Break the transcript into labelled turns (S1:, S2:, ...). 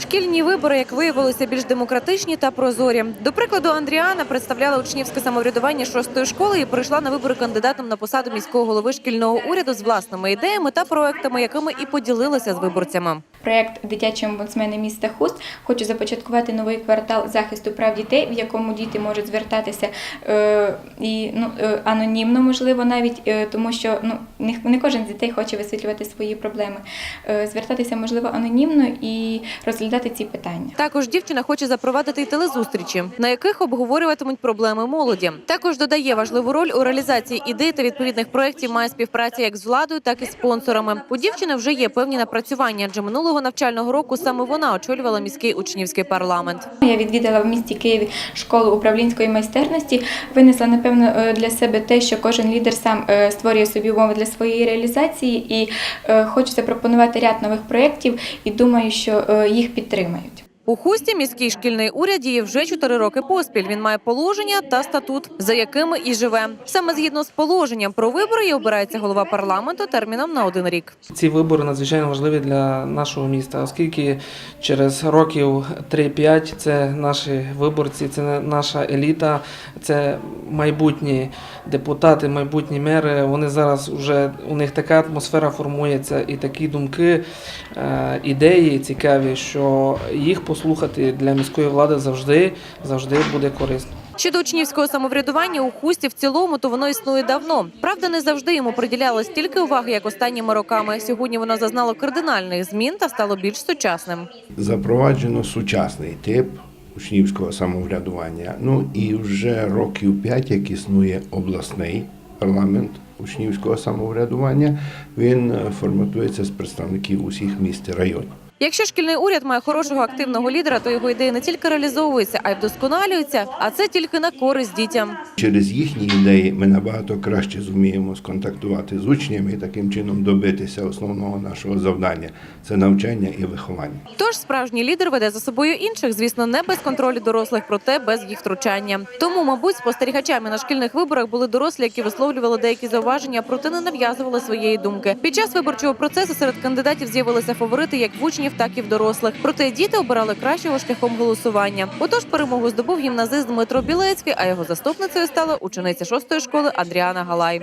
S1: Шкільні вибори, як виявилося, більш демократичні та прозорі. До прикладу, Андріана представляла учнівське самоврядування шостої школи і прийшла на вибори кандидатом на посаду міського голови шкільного уряду з власними ідеями та проектами, якими і поділилася з виборцями.
S2: Проект дитячі омбудсмени міста Хуст хочу започаткувати новий квартал захисту прав дітей, в якому діти можуть звертатися е, і ну е, анонімно, можливо, навіть е, тому, що ну не, не кожен з дітей хоче висвітлювати свої проблеми. Звертатися можливо анонімно і розглядати ці питання.
S1: Також дівчина хоче запровадити й телезустрічі, на яких обговорюватимуть проблеми молоді. Також додає важливу роль у реалізації ідей та відповідних проєктів має співпраця як з владою, так і спонсорами. У дівчини вже є певні напрацювання, адже минулого навчального року саме вона очолювала міський учнівський парламент.
S2: Я відвідала в місті Києві школу управлінської майстерності. Винесла напевно е, для себе те, що кожен лідер сам е, створює собі умови для своєї реалізації, і е, хочу запропонувати ряд нових проєктів і думаю, що їх підтримають.
S1: У хусті міський шкільний уряд діє вже чотири роки поспіль. Він має положення та статут, за якими і живе. Саме згідно з положенням про вибори обирається голова парламенту терміном на один рік.
S3: Ці вибори надзвичайно важливі для нашого міста, оскільки через років 3-5 це наші виборці, це наша еліта, це майбутні депутати, майбутні мери. Вони зараз вже у них така атмосфера формується і такі думки, е, ідеї цікаві, що їх послухати для міської влади завжди завжди буде корисно.
S1: Щодо учнівського самоврядування у хусті в цілому, то воно існує давно. Правда, не завжди йому приділяли стільки уваги, як останніми роками. Сьогодні воно зазнало кардинальних змін та стало більш сучасним.
S4: запроваджено сучасний тип учнівського самоврядування. Ну і вже років п'ять, як існує обласний парламент учнівського самоврядування, він форматується з представників усіх міст і районів.
S1: Якщо шкільний уряд має хорошого активного лідера, то його ідеї не тільки реалізовуються, а й вдосконалюються. А це тільки на користь дітям.
S4: Через їхні ідеї ми набагато краще зуміємо сконтактувати з учнями і таким чином добитися основного нашого завдання це навчання і виховання.
S1: Тож справжній лідер веде за собою інших, звісно, не без контролю дорослих, проте без їх втручання. Тому, мабуть, спостерігачами на шкільних виборах були дорослі, які висловлювали деякі зауваження, проте не нав'язували своєї думки. Під час виборчого процесу серед кандидатів з'явилися фаворити як в учнів, так і в дорослих. Проте діти обирали кращого шляхом голосування. Отож, перемогу здобув гімназист Дмитро Білецький, а його заступницею стала учениця шостої школи Андріана Галай.